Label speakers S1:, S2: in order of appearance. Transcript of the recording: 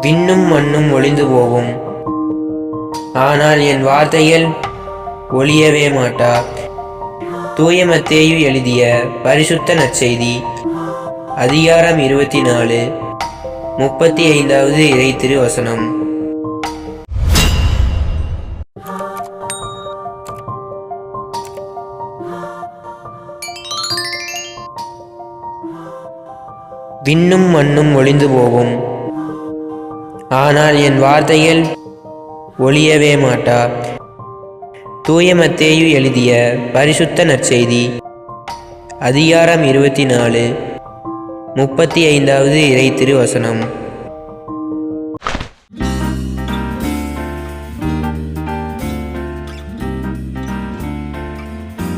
S1: விண்ணும் மண்ணும் ஒளிந்து போகும். ஆனால் என் வார்த்தைகள் ஒளியவே மாட்டா. தூய மத்தேயு எழுதிய பரிசுத்த நற்செய்தி அதிகாரம் இருபத்தி நாலு முப்பத்தி ஐந்தாவது இறை திருவசனம். விண்ணும் மண்ணும் ஒளிந்து போகும். ஆனால் என் வார்த்தைகள் ஒளியவே மாட்டா. தூயமத்தேயு எழுதிய பரிசுத்த நற்செய்தி அதிகாரம் இருபத்தி நாலு முப்பத்தி ஐந்தாவது இறை திருவசனம்.